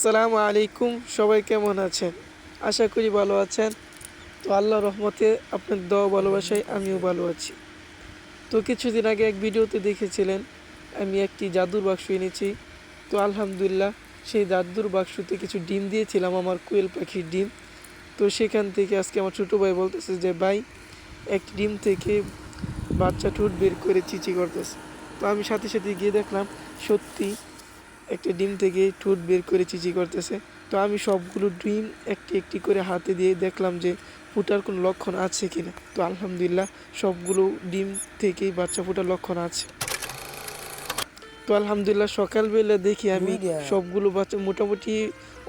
সালামু আলাইকুম, সবাই কেমন আছেন? আশা করি ভালো আছেন। তো আল্লাহ রহমতে আপনার দোয়া ভালোবাসায় আমিও ভালো আছি। তো কিছুদিন আগে এক ভিডিওতে দেখেছিলেন, আমি একটি জাদুর বাক্স এনেছি। তো আলহামদুলিল্লাহ, সেই জাদুর বাক্সতে কিছু ডিম দিয়েছিলাম, আমার কোয়েল পাখির ডিম। তো সেখান থেকে আজকে আমার ছোটো ভাই বলতেছে যে, ভাই এক ডিম থেকে বাচ্চা ঠোঁট বের করে চিচি করতেছে। তো আমি সাথে সাথে গিয়ে দেখলাম, সত্যি একটা ডিম থেকে ঠোঁট বের করে চিচি করতেছে। তো আমি সবগুলো ডিম একটি একটি করে হাতে দিয়ে দেখলাম যে ফুটার কোনো লক্ষণ আছে কিনা। তো আলহামদুলিল্লাহ সবগুলো ডিম থেকেই বাচ্চা ফুটার লক্ষণ আছে। তো আলহামদুলিল্লাহ সকালবেলা দেখি আমি সবগুলো বাচ্চা মোটামুটি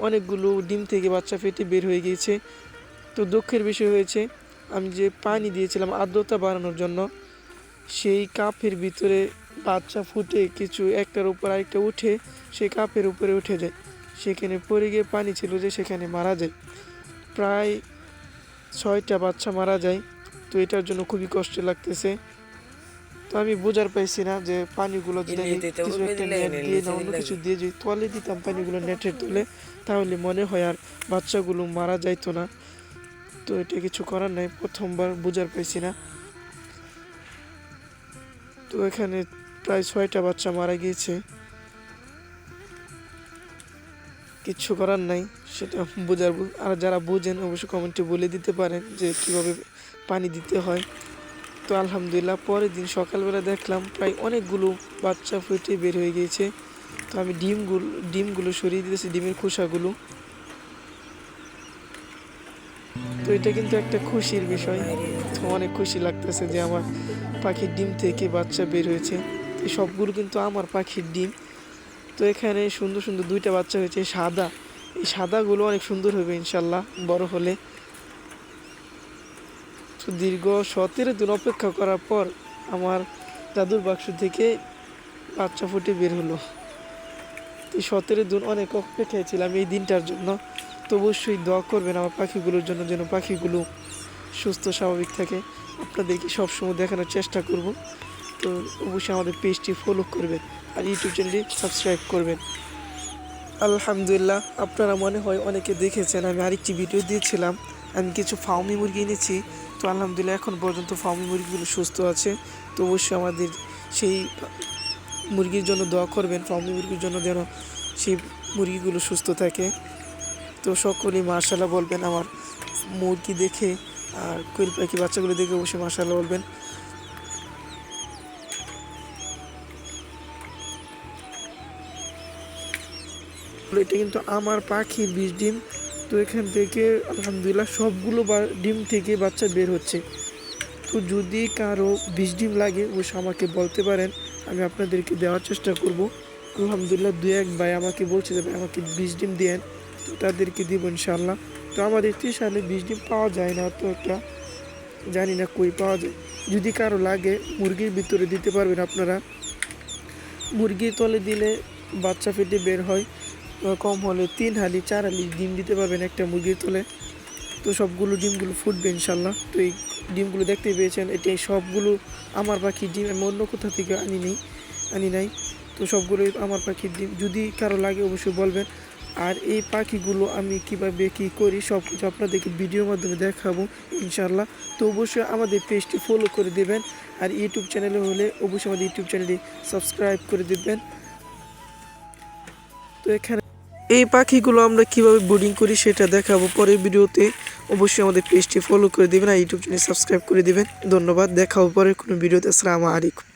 অনেকগুলো ডিম থেকে বাচ্চা ফেটে বের হয়ে গিয়েছে। তো দুঃখের বিষয় হয়েছে আমি যে পানি দিয়েছিলাম আর্দ্রতা বাড়ানোর জন্য সেই কাপের ভিতরে বাচ্চা ফুটে কিছু একটার উপর আরেকটা উঠে সে কাপের উপরে উঠে যায়। সেখানে পড়ে গিয়ে পানি ছিল যে সেখানে মারা যায়। প্রায় ছয়টা বাচ্চা মারা যায়। তো এটার জন্য খুবই কষ্ট লাগতেছে। তো আমি বোঝার পাইছি না যে পানিগুলো যদি কিছু একটা নেট দিয়ে না অন্য কিছু দিয়ে যদি তলে দিতাম পানিগুলো নেটের তুলে তাহলে মনে হয় আর বাচ্চাগুলো মারা যাইতো না। তো এটা কিছু করার নাই প্রথমবার বোঝার পাইছি না। তো এখানে প্রায় ছয়টা বাচ্চা মারা গিয়েছে। কিচ্ছু করার নাই, সেটা বোঝার আর যারা বোঝেন অবশ্যই কমেন্টে বলে দিতে পারেন যে কীভাবে পানি দিতে হয়। তো আলহামদুলিল্লাহ, পরের দিন সকালবেলা দেখলাম প্রায় অনেকগুলো বাচ্চা ফুটে বের হয়ে গিয়েছে। তো আমি ডিমগুলো ডিমগুলো সরিয়ে দিয়েছি ডিমের খোসাগুলো। তো এটা কিন্তু একটা খুশির বিষয়। অনেক খুশি লাগতেছে যে আমার পাখির ডিম থেকে বাচ্চা বের হয়েছে। এই সবগুলো কিন্তু আমার পাখির ডিম। তো এখানে সুন্দর সুন্দর দুইটা বাচ্চা হয়েছে সাদা। এই সাদাগুলো অনেক সুন্দর হবে ইনশাল্লাহ, বড় হলে। তো দীর্ঘ সতেরো দিন অপেক্ষা করার পর আমার দাদুর বাক্স থেকে বাচ্চা ফুটে বের হলো। এই সতেরো দিন অনেক অপেক্ষায় ছিলাম এই দিনটার জন্য। তো অবশ্যই দোয়া করবেন আমার পাখিগুলোর জন্য, যেন পাখিগুলো সুস্থ, স্বাভাবিক থাকে। আপনাদেরকে সবসময় দেখানোর চেষ্টা করব। তো অবশ্যই আমাদের পেজটি ফলো করবেন আর ইউটিউব চ্যানেলটি সাবস্ক্রাইব করবেন। আলহামদুলিল্লাহ, আপনারা মনে হয় অনেকে দেখেছেন, আমি আরেকটি ভিডিও দিয়েছিলাম, আমি কিছু ফার্মি মুরগি এনেছি। তো আলহামদুলিল্লাহ, এখন পর্যন্ত ফার্মি মুরগিগুলো সুস্থ আছে। তো অবশ্যই আমাদের সেই মুরগির জন্য দোয়া করবেন ফার্মি মুরগির জন্য যেন সেই মুরগিগুলো সুস্থ থাকে। তো সকলেই মার্শাল্লাহ বলবেন, আমার মুরগি দেখে আর কোয়েল পাখি বাচ্চাগুলো দেখে অবশ্যই মার্শাল্লাহ বলবেন। এটা কিন্তু আমার পাখি বিষ ডিম। তো এখান থেকে, আলহামদুলিল্লাহ, সবগুলো ডিম থেকে বাচ্চা বের হচ্ছে। তো যদি কারও বিষ ডিম লাগে, অবশ্যই আমাকে বলতে পারেন। আমি আপনাদেরকে দেওয়ার চেষ্টা করব। আলহামদুলিল্লাহ, দু এক ভাই আমাকে বলছে যে, ভাই, আমাকে বিষ ডিম দেন। তো তাদেরকে দিব ইনশাল্লাহ তো আমাদের সালে বিষ ডিম পাওয়া যায় না, তো একটা জানি না কই পাওয়া যায়। যদি কারও লাগে, মুরগির ভিতরে দিতে পারবেন আপনারা। মুরগির তলে দিলে বাচ্চা ফেটে বের হয়। কম হলে তিন হালি, চার হালি ডিম দিতে পারবেন একটা মুরগির তলে। তো সবগুলো ডিমগুলো ফুটবে ইনশাল্লাহ। তো এই ডিমগুলো দেখতে পেয়েছেন, এটি সবগুলো আমার পাখির ডিম, আমি অন্য কোথা থেকে আনি নেই, আনি নাই। তো সবগুলোই আমার পাখির ডিম, যদি কারও লাগে অবশ্যই বলবেন। আর এই পাখিগুলো আমি কীভাবে কী করি, সব কিছু আপনাদেরকে ভিডিওর মাধ্যমে দেখাবো ইনশাল্লাহ। তো অবশ্যই আমাদের পেজটি ফলো করে দেবেন, আর ইউটিউব চ্যানেলে হলে অবশ্যই আমাদের ইউটিউব চ্যানেলটি সাবস্ক্রাইব করে দেবেন। তো এখানে এই পাখিগুলো আমরা কীভাবে ব্রিডিং করি সেটা দেখাবো পরের ভিডিওতে। অবশ্যই আমাদের পেজটি ফলো করে দেবেন আর ইউটিউব চ্যানেল সাবস্ক্রাইব করে দেবেন। ধন্যবাদ, দেখাবো পরের কোনো ভিডিওতে। আসসালামু আলাইকুম।